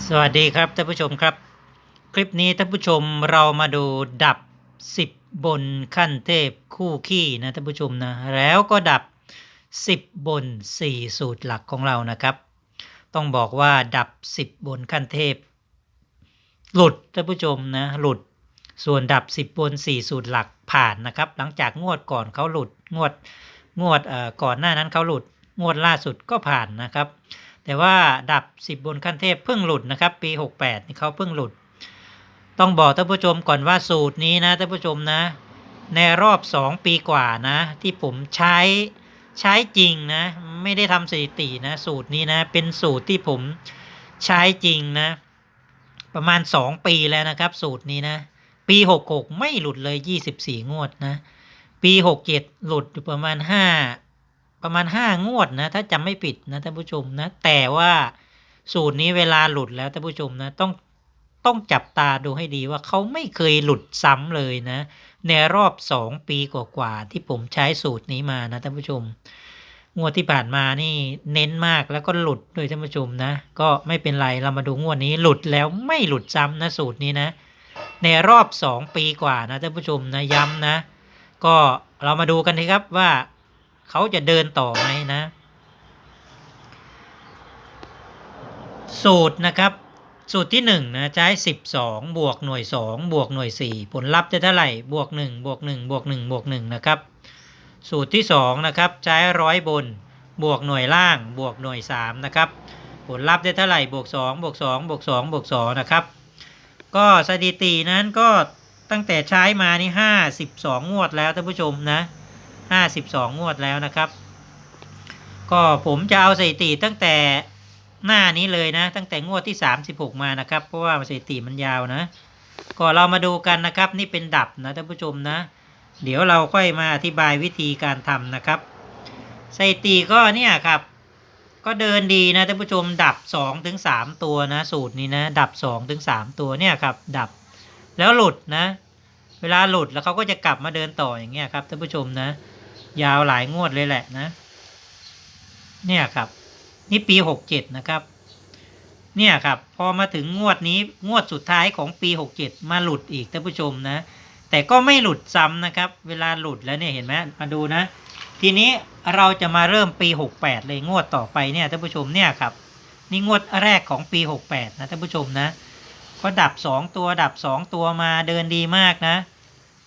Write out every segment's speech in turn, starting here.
สวัสดีครับท่านผู้ชมครับ คลิปนี้ท่านผู้ชมเรามาดูดับ 10 บนขั้นเทพคู่ขี้นะท่านผู้ชมนะแล้วก็ดับ 10 บน 4 สูตรหลักของเรานะครับ ต้องบอกว่าดับ 10 บนขั้นเทพ หลุดท่านผู้ชมนะหลุดส่วนดับ 10 บน 4 สูตรหลักผ่านนะครับ หลังจากงวดก่อนเขาหลุดงวดงวดเอ่อก่อนหน้านั้นเขาหลุดงวดล่าสุดก็ผ่านนะครับ แต่ว่าดับ 10 บนขั้นเทพเพิ่งหลุดนะครับ ปี 68 นี่เขาเพิ่งหลุด ต้องบอกท่านผู้ชมก่อนว่าสูตรนี้นะท่านผู้ชมนะ ในรอบ 2 ปีกว่านะ ที่ผมใช้ใช้จริงนะ ไม่ได้ทำสถิตินะ สูตรนี้นะ เป็นสูตรที่ผมใช้จริงนะ ประมาณ 2 ปีแล้วนะครับ สูตรนี้นะ ปี 66 ไม่หลุดเลย 24 งวดนะ ปี 67 หลุดอยู่ประมาณ 5 ประมาณ 5 งวดนะ ถ้าจำไม่ผิดนะท่านผู้ชมนะ แต่ว่าสูตรนี้เวลาหลุดแล้วท่านผู้ชมนะต้องต้องจับตาดูให้ดีว่าเขาไม่เคยหลุดซ้ำเลยนะ ในรอบ 2 ปีกว่าๆที่ผมใช้สูตรนี้มานะท่านผู้ชม งวดที่ผ่านมานี่เน้นมากแล้วก็หลุดด้วยท่านผู้ชมนะ ก็ไม่เป็นไรเรามาดูงวดนี้หลุดแล้วไม่หลุดซ้ำนะสูตรนี้นะ ในรอบ 2 ปีกว่านะท่านผู้ชมนะย้ำนะ ก็เรามาดูกันทีครับว่า เขาจะเดินต่อไหมนะ สูตรนะครับ สูตรที่1นะใช้ 12 บวกหน่วย 2 บวกหน่วย 4 ผลลัพธ์จะเท่าไหร่บวก1บวก1บวก1บวก1นะครับ สูตรที่2นะครับใช้ร้อยบน บวกหน่วยล่างบวกหน่วย3นะครับผลลัพธ์ได้เท่าไหร่บวก2บวก2บวก2บวก2นะครับ ก็สถิตินั้นก็ตั้งแต่ใช้มานี่ 52 งวดแล้วท่านผู้ชมนะ 52 งวดแล้วนะครับ ก็ผมจะเอาสถิติตั้งแต่หน้านี้เลยนะ ตั้งแต่งวดที่ 36 มานะครับ เพราะว่าสถิติมันยาวนะ ก็เรามาดูกันนะครับ นี่เป็นดับนะท่านผู้ชมนะ เดี๋ยวเราค่อยมาอธิบายวิธีการทำนะครับสถิติก็เนี่ยครับ ก็เดินดีนะท่านผู้ชมดับ2ถึง3ตัวนะ สูตรนี้นะ ดับ2ถึง3ตัวเนี่ยครับ ดับแล้วหลุดนะ เวลาหลุดแล้วเขาก็จะกลับมาเดินต่ออย่างเงี้ยครับท่านผู้ชมนะ ยาวหลายงวดเลยแหละนะ เนี่ยครับ นี่ปีหกเจ็ดนะครับ เนี่ยครับ พอมาถึงงวดนี้งวดสุดท้ายของปีหกเจ็ดมาหลุดอีกท่านผู้ชมนะ แต่ก็ไม่หลุดซ้ำนะครับ เวลาหลุดแล้วเนี่ยเห็นไหมมาดูนะ ทีนี้เราจะมาเริ่มปีหกแปดเลยงวดต่อไปเนี่ยท่านผู้ชมเนี่ยครับนี่งวดแรกของปีหกแปดนะท่านผู้ชมนะก็ดับสองตัวดับสองตัวมาเดินดีมากนะ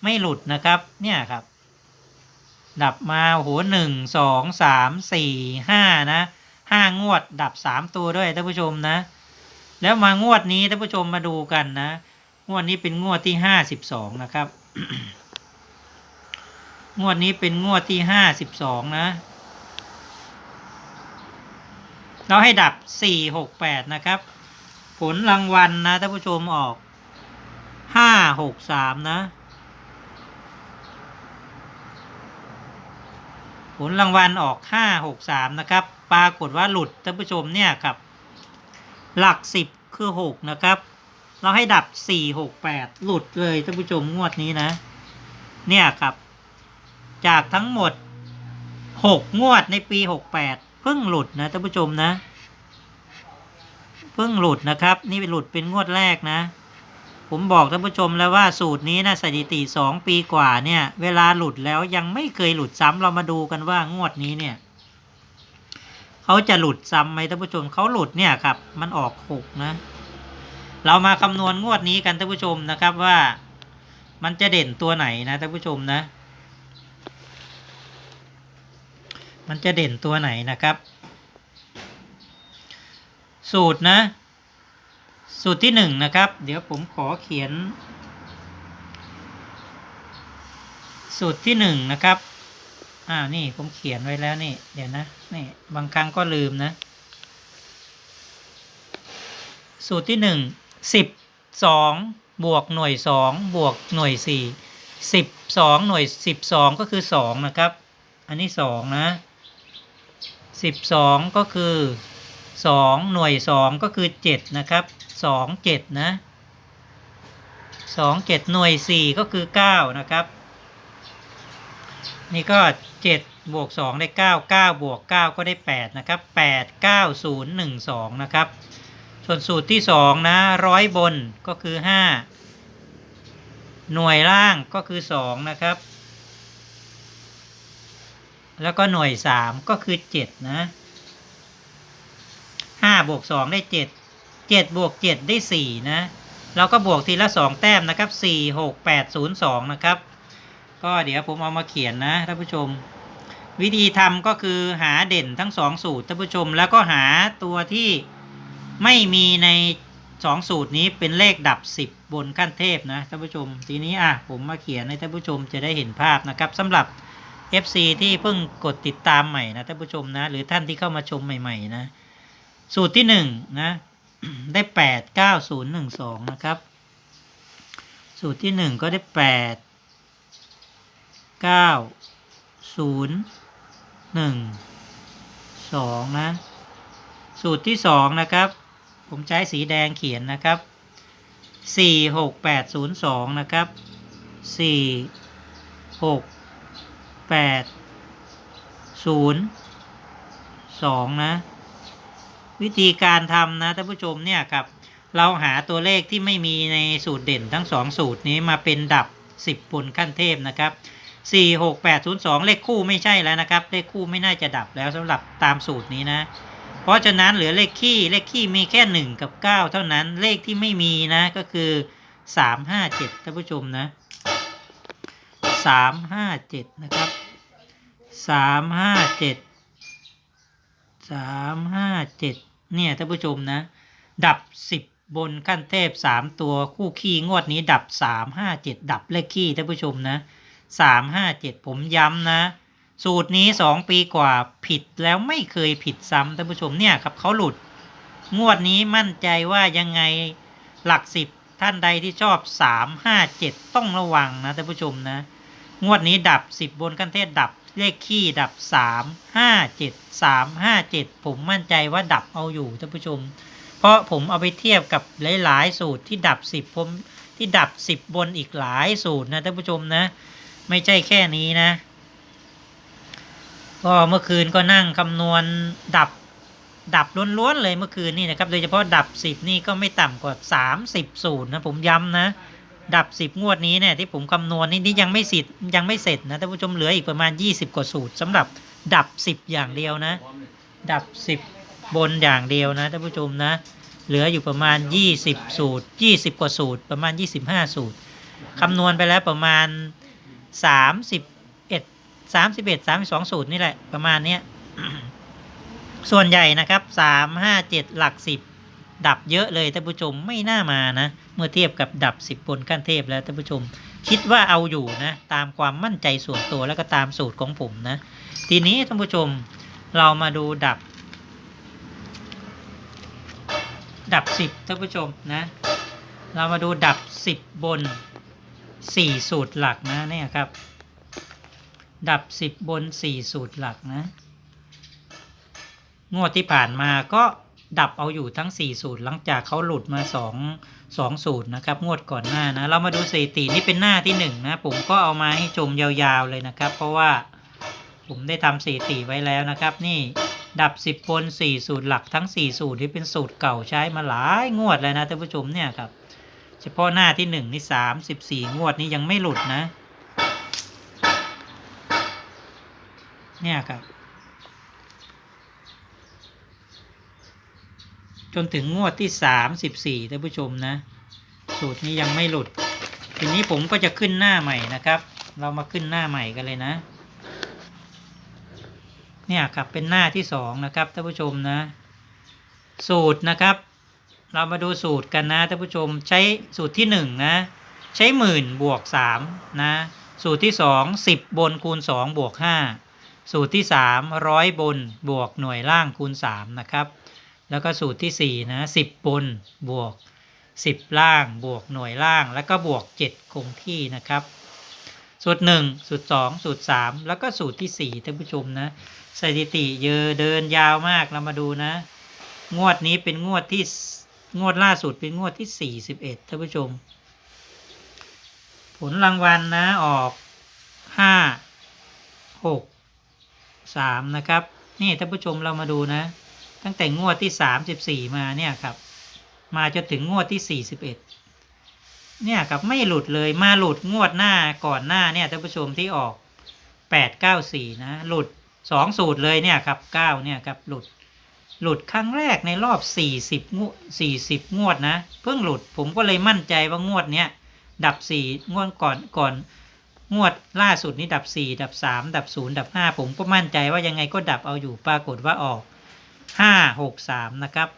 ไม่หลุดนะครับ เนี่ยครับ ดับมาโอ้โหหนึ่งสองสามสี่ห้านะห้างวดดับสามตัวด้วยท่านผู้ชมนะ แล้วมางวดนี้ท่านผู้ชมมาดูกันนะ งวดนี้เป็นงวดที่ห้าสิบสองนะครับ งวดนี้เป็นงวดที่ห้าสิบสองนะ เราให้ดับสี่หกแปดนะครับ ผลรางวัลนะท่านผู้ชมออกห้าหกสามนะ ผลรางวัลออกห้าหกสามนะครับ ปรากฏว่าหลุดท่านผู้ชมเนี่ยครับ หลักสิบคือหกนะครับ เราให้ดับสี่หกแปดหลุดเลยท่านผู้ชมงวดนี้นะ เนี่ยครับ จากทั้งหมดหกงวดในปีหกแปดเพิ่งหลุดนะท่านผู้ชมนะ เพิ่งหลุดนะครับ นี่เป็นหลุดเป็นงวดแรกนะ ผมบอกท่านผู้ชมแล้วว่าสูตรนี้นะสถิติสองปีกว่าเนี่ย เวลาหลุดแล้วยังไม่เคยหลุดซ้ำเรามาดูกันว่างวดนี้เนี่ยเขาจะหลุดซ้ำไหมท่านผู้ชมเขาหลุดเนี่ยครับมันออกหกนะ เรามาคำนวณงวดนี้กันท่านผู้ชมนะครับว่ามันจะเด่นตัวไหนนะท่านผู้ชมนะ มันจะเด่นตัวไหนนะครับ สูตรนะ สูตรที่หนึ่งนะครับ เดี๋ยวผมขอเขียน สูตรที่หนึ่งนะครับอ่านี่ผมเขียนไว้แล้วนี่ เดี๋ยวนะนี่บางครั้งก็ลืมนะ สูตรที่หนึ่งสิบสองบวกหน่วยสองบวกหน่วยสี่สิบสองหน่วยสิบสองก็คือสองนะครับ อันนี้สองนะสิบสองก็คือ สองหน่วยสองก็คือเจ็ดนะครับสองเจ็ดนะสองเจ็ดหน่วยสี่ก็คือเก้านะครับ นี่ก็เจ็ดบวกสองได้เก้าเก้าบวกเก้าก็ได้แปดนะครับแปดเก้าศูนย์หนึ่งสองนะครับ ส่วนสูตรที่สองนะร้อยบนก็คือห้าหน่วยล่างก็คือสองนะครับ แล้วก็หน่วยสามก็คือเจ็ดนะ ห้าบวกสองได้เจ็ดเจ็ดบวกเจ็ดได้สี่นะเราก็บวกทีละสองแต้มนะครับสี่หกแปดศูนย์สองนะครับ ก็เดี๋ยวผมเอามาเขียนนะท่านผู้ชม วิธีทำก็คือหาเด่นทั้งสองสูตรท่านผู้ชมแล้วก็หาตัวที่ไม่มีในสองสูตรนี้เป็นเลขดับสิบบนขั้นเทพนะท่านผู้ชม ทีนี้อะผมมาเขียนให้ท่านผู้ชมจะได้เห็นภาพนะครับสำหรับ FC ที่เพิ่งกดติดตามใหม่นะท่านผู้ชมนะ หรือท่านที่เข้ามาชมใหม่ ๆ นะ สูตรที่หนึ่งนะได้แปดเก้าศูนย์หนึ่งสองนะครับ สูตรที่หนึ่งก็ได้แปดเก้าศูนย์หนึ่งสองนะ สูตรที่สองนะครับ ผมใช้สีแดงเขียนนะครับสี่หกแปดศูนย์สองนะครับสี่หกแปดศูนย์สองนะ วิธีการทำนะท่านผู้ชมเนี่ยครับ เราหาตัวเลขที่ไม่มีในสูตรเด่นทั้งสองสูตรนี้มาเป็นดับ 10บนขั้นเทพนะครับ 4 6 8 0 2 เลขคู่ไม่ใช่แล้วนะครับ เลขคู่ไม่น่าจะดับแล้วสำหรับตามสูตรนี้นะ เพราะฉะนั้นเหลือเลขคี่เลขคี่มีแค่ 1 กับ 9 เท่านั้นเลขที่ไม่มีนะก็คือ 3 5 7ท่านผู้ชมนะ3 5 7นะครับ3 5 7 3 5 7เจ็ดเนี่ยท่านผู้ชมนะ ดับ10บบนขั้นเทพ3ตัวคู่ขี้งวดนี้ดับ3 5 7ดับเลขขี้ท่านผู้ชมนะ3 5 7ผมย้ำนะ สูตรนี้2ปีกว่าผิดแล้วไม่เคยผิดซ้ำท่านผู้ชมเนี่ยครับเขาหลุด งวดนี้มั่นใจว่ายังไงหลักสิบท่านใดที่ชอบ3 5 7ต้องระวังนะท่านผู้ชมนะ งวดนี้ดับ10บนขั้นเทพดับ เลขขี้ดับ 3 5 7 3 5 7 ผมมั่นใจว่าดับเอาอยู่ท่านผู้ชม เพราะผมเอาไปเทียบกับหลาย ๆ สูตรที่ดับ 10 ผมที่ดับ 10 บนอีกหลายสูตรนะท่านผู้ชมนะ ไม่ใช่แค่นี้นะ ก็เมื่อคืนก็นั่งคำนวณดับดับล้วน ๆ เลยเมื่อคืนนี่นะครับ โดยเฉพาะดับ 10 นี่ก็ไม่ต่ำกว่า 30 สูตรนะผมย้ำนะ ดับ10งวดนี้เนี่ยที่ผมคำนวณนี่นี่ยังไม่สิทธิ์ยังไม่เสร็จนะท่านผู้ชมเหลืออีกประมาณ 20 กว่าสูตรสำหรับดับ10อย่างเดียวนะ ดับ10บนอย่างเดียวนะท่านผู้ชมนะ เหลืออยู่ประมาณ 20 สูตร 20 กว่าสูตร ประมาณ 25 สูตรคำนวณไปแล้วประมาณ 31 31 32 สูตรนี่แหละประมาณเนี้ยส่วนใหญ่นะครับ 3 5 7 หลัก 10 ดับเยอะเลยท่านผู้ชมไม่น่ามานะ เมื่อเทียบกับดับ 10 บนขั้นเทพแล้วท่านผู้ชม คิดว่าเอาอยู่นะ ตามความมั่นใจส่วนตัวแล้วก็ตามสูตรของผมนะ ทีนี้ท่านผู้ชมเรามาดูดับ ดับ 10ท่านผู้ชมนะ เรามาดูดับ 10 บน 4 สูตรหลักนะเนี่ยครับ ดับ 10 บน 4 สูตรหลักนะ งวดที่ผ่านมาก็ดับเอาอยู่ทั้ง 4 สูตรหลังจากเขาหลุดมา 2 2สูตรนะครับ งวดก่อนหน้านะ เรามาดูสถิตินี่เป็นหน้าที่ 1 นะ ผมก็เอามาให้ชมยาวๆเลยนะครับ เพราะว่าผมได้ทำสถิติไว้แล้วนะครับ นี่ดับ 10 บน 4 สูตรหลักทั้ง 4 สูตรที่เป็นสูตรเก่าใช้มาหลายงวดเลยนะท่านผู้ชมเนี่ยครับ เฉพาะหน้าที่หนึ่งนี่สามสิบสี่งวดนี้ยังไม่หลุดนะ เนี่ยครับ จนถึงงวดที่สามสิบสี่ท่านผู้ชมนะ สูตรนี้ยังไม่หลุด ทีนี้ผมก็จะขึ้นหน้าใหม่นะครับ เรามาขึ้นหน้าใหม่กันเลยนะ เนี่ยครับเป็นหน้าที่สองนะครับท่านผู้ชมนะ สูตรนะครับ เรามาดูสูตรกันนะท่านผู้ชมใช้สูตรที่หนึ่งนะ ใช้หมื่นบวกสามนะ สูตรที่สองสิบบนคูณสองบวกห้าสูตรที่สามร้อยบนบวกหน่วยล่างคูณสามนะครับ แล้วก็สูตรที่สี่นะสิบนบวกสิบล่างบวกหน่วยล่าง แล้วก็บวกเจ็ดคงที่นะครับ สูตรหนึ่งสูตรสองสูตรสามแล้วก็สูตรที่สี่ท่านผู้ชมนะ สถิติเยอะเดินยาวมากเรามาดูนะ งวดนี้เป็นงวดที่งวดล่าสุดเป็นงวดที่สี่สิบเอ็ดท่านผู้ชม ผลรางวัลนะออกห้าหกสามนะครับ นี่ท่านผู้ชมเรามาดูนะ ตั้งแต่งวดที่สามสิบสี่มาเนี่ยครับ มาจนถึงงวดที่41เนี่ยครับไม่หลุดเลยมาหลุดงวดหน้าก่อนหน้าเนี่ยท่านผู้ชมที่ออก894นะหลุด2สูตรเลยเนี่ยครับ9เนี่ยครับหลุด หลุดครั้งแรกในรอบ40งวด40งวดนะ เพิ่งหลุดผมก็เลยมั่นใจว่างวดเนี้ยดับ4งวดก่อนก่อนงวดล่าสุดนี้ดับ4ดับ3ดับ0ดับ5ผมก็มั่นใจว่ายังไงก็ดับเอาอยู่ปรากฏว่าออก 5 6 3นะครับ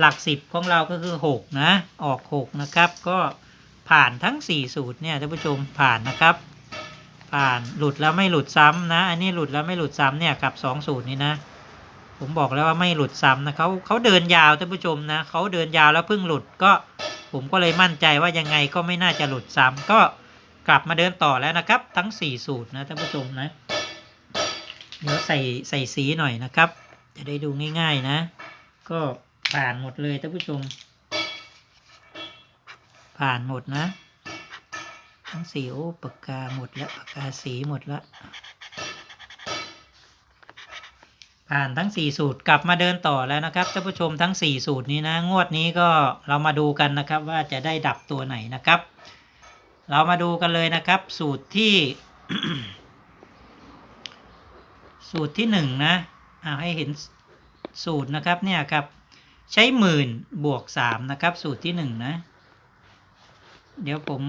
หลัก10ของเราก็คือ6นะออก6นะครับ ก็ผ่านทั้ง4สูตรเนี่ยท่านผู้ชมผ่านนะครับ ผ่านหลุดแล้วไม่หลุดซ้ำนะ อันนี้หลุดแล้วไม่หลุดซ้ำเนี่ยกับ2สูตรนี้นะ ผมบอกแล้วว่าไม่หลุดซ้ำนะเขาเขาเดินยาวท่านผู้ชมนะเขาเดินยาวแล้วเพิ่งหลุดก็ผมก็เลยมั่นใจว่ายังไงก็ไม่น่าจะหลุดซ้ำก็กลับมาเดินต่อแล้วนะครับ ทั้ง 4 สูตรนะท่านผู้ชมนะ เดี๋ยวใส่ใส่สีหน่อยนะครับ จะได้ดูง่าย ๆนะ ก็ผ่านหมดเลยท่านผู้ชม ผ่านหมดนะ ทั้งสีโอ้ปากกาหมดแล้วปากกาสีหมดแล้วผ่านทั้ง 4 สูตรกลับมาเดินต่อแล้วนะครับท่านผู้ชมทั้ง 4 สูตรนี้นะ งวดนี้ก็เรามาดูกันนะครับว่าจะได้ดับตัวไหนนะครับ เรามาดูกันเลยนะครับ สูตรที่ สูตรที่หนึ่ง นะอ่าให้เห็นสูตรนะครับเนี่ยครับ ใช้หมื่นบวกสามนะครับ สูตรที่หนึ่งนะ เดี๋ยวผม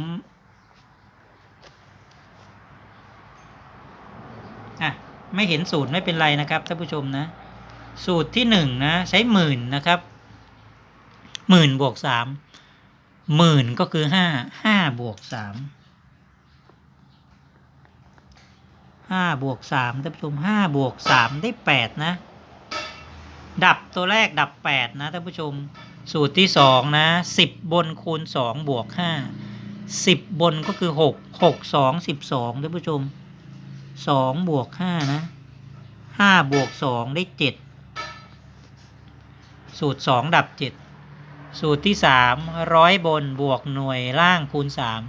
อะไม่เห็นสูตรไม่เป็นไรนะครับท่านผู้ชมนะ สูตรที่หนึ่งนะ ใช้หมื่นนะครับหมื่นบวกสามหมื่นก็คือห้าห้าบวกสาม ห้าบวกสามท่านผู้ชมห้าบวกสามได้แปดนะ ดับตัวแรกดับแปดนะท่านผู้ชม สูตรที่สองนะสิบบนคูณสองบวกห้าสิบบนก็คือหกหกสองสิบสองท่านผู้ชมสองบวกห้านะห้าบวกสองได้เจ็ดสูตรสองดับเจ็ดสูตรที่สามร้อยบนบวกหน่วยล่างคูณสาม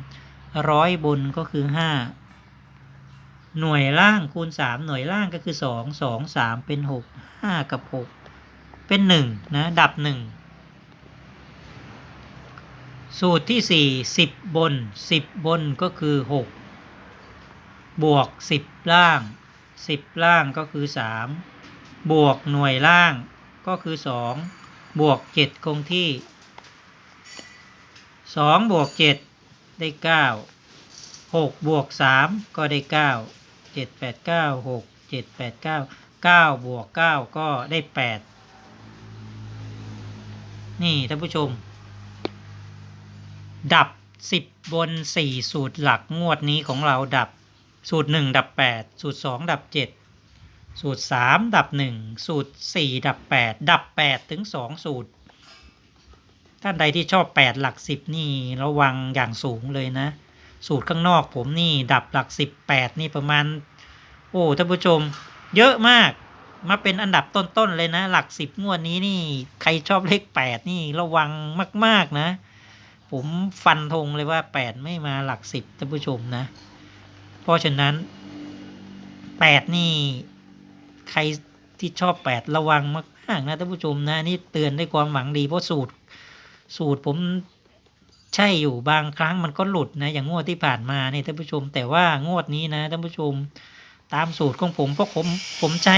ร้อยบนก็คือห้า หน่วยล่างคูณสามหน่วยล่างก็คือสองสองสามเป็นหกห้ากับหกเป็นหนึ่งนะดับหนึ่งสูตรที่สี่สิบบนสิบบนก็คือหกบวกสิบล่างสิบล่างก็คือสามบวกหน่วยล่างก็คือสองบวกเจ็ดคงที่สองบวกเจ็ดได้เก้าหกบวกสามก็ได้เก้า จ็ดแปดเก้าหกเจ็ดแปดเก้าเก้าบวกเก้าก็ได้แปดนี่ท่านผู้ชม ดับสิบบนสี่สูตรหลักงวดนี้ของเราดับสูตรหนึ่งดับแปดสูตรสองดับเจ็ดสูตรสามดับหนึ่งสูตรสี่ดับแปดดับแปดถึงสองสูตร ท่านใดที่ชอบแปดหลักสิบนี่ระวังอย่างสูงเลยนะ สูตรข้างนอกผมนี่ดับหลักสิบแปดนี่ประมาณ โอ้ท่านผู้ชม เยอะมาก มาเป็นอันดับต้นๆเลยนะ หลักสิบงวดนี้นี่ ใครชอบเลขแปดนี่ระวังมาก ๆนะ ผมฟันธงเลยว่าแปดไม่มาหลักสิบท่านผู้ชมนะ เพราะฉะนั้นแปดนี่ใครที่ชอบแปดระวังมากๆนะท่านผู้ชมนะนี่เตือนด้วยความหวังดีเพราะสูตร สูตรผมใช่อยู่บางครั้งมันก็หลุดนะ อย่างงวดที่ผ่านมาเนี่ยท่านผู้ชม แต่ว่างวดนี้นะท่านผู้ชม ตามสูตรของผมเพราะผมผมใช้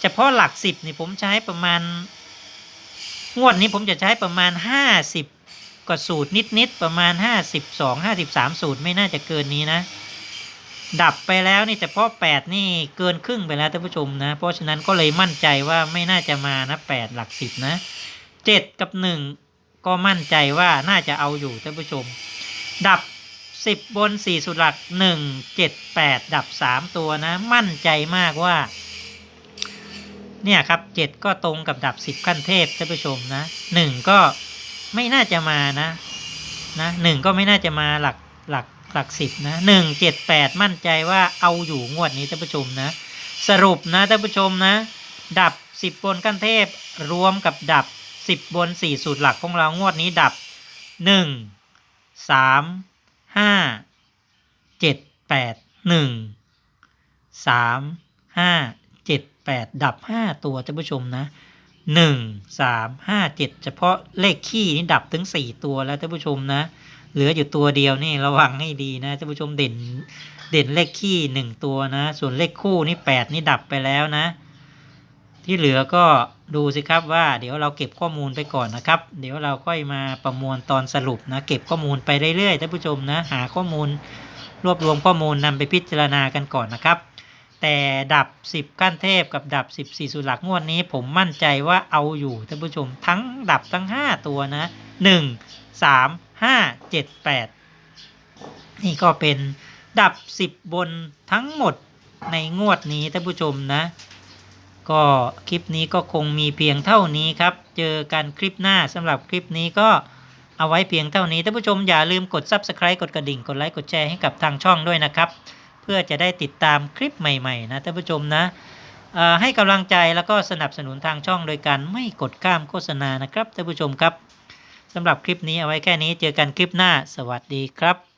เฉพาะหลักสิบนี่ผมใช้ประมาณ งวดนี้ผมจะใช้ประมาณห้าสิบกว่าสูตรนิดๆประมาณห้าสิบสองห้าสิบสามสูตรไม่น่าจะเกินนี้นะ ดับไปแล้วนี่แต่พาะแปดนี่เกินครึ่งไปแล้วท่านผู้ชมนะ เพราะฉะนั้นก็เลยมั่นใจว่าไม่น่าจะมานะแปดหลักสิบนะเจ็ดกับหนึ่งก็มั่นใจว่าน่าจะเอาอยู่ท่านผู้ชม ดับ สิบบนสี่สุดหลักหนึ่งเจ็ดแปดดับสามตัวนะ มั่นใจมากว่า เนี่ยครับเจ็ดก็ตรงกับดับสิบขั้นเทพท่านผู้ชมนะหนึ่งก็ไม่น่าจะมานะนะหนึ่งก็ไม่น่าจะมาหลักหลักหลักสิบนะหนึ่งเจ็ดแปดมั่นใจว่าเอาอยู่งวดนี้ท่านผู้ชมนะ สรุปนะท่านผู้ชมนะ ดับสิบบนขั้นเทพรวมกับดับสิบบนสี่สูตรหลักของเรางวดนี้ดับหนึ่งสาม ห้าเจ็ดแปดหนึ่งสามห้าเจ็ดแปดดับห้าตัวท่านผู้ชมนะหนึ่งสามห้าเจ็ดเฉพาะเลขขี้นี่ดับถึงสี่ตัวแล้วท่านผู้ชมนะ เหลืออยู่ตัวเดียวนี่ระวังให้ดีนะท่านผู้ชมเด่นเด่นเลขขี้หนึ่งตัวนะ ส่วนเลขคู่นี่แปดนี่ดับไปแล้วนะ ที่เหลือก็ ดูสิครับว่าเดี๋ยวเราเก็บข้อมูลไปก่อนนะครับ เดี๋ยวเราค่อยมาประมวลตอนสรุปนะเก็บข้อมูลไปเรื่อยๆท่านผู้ชมนะหาข้อมูล รวบรวมข้อมูลนำไปพิจารณากันก่อนนะครับ แต่ดับ 10 ขั้นเทพกับดับ 14 สุดหลักงวดนี้ ผมมั่นใจว่าเอาอยู่ท่านผู้ชมทั้งดับทั้ง 5 ตัวนะ 1 3 5 7 8 นี่ก็เป็นดับ 10 บนทั้งหมดในงวดนี้ท่านผู้ชมนะ ก็คลิปนี้ก็คงมีเพียงเท่านี้ครับ เจอกันคลิปหน้าสำหรับคลิปนี้ก็เอาไว้เพียงเท่านี้ท่านผู้ชมอย่าลืมกด Subscribe กดกระดิ่ง กดไลค์กดแชร์ให้กับทางช่องด้วยนะครับ เพื่อจะได้ติดตามคลิปใหม่ๆนะท่านผู้ชมนะให้กำลังใจแล้วก็สนับสนุนทางช่องโดยการไม่กดข้ามโฆษณานะครับท่านผู้ชมครับสำหรับคลิปนี้เอาไว้แค่นี้เจอกันคลิปหน้า สวัสดีครับ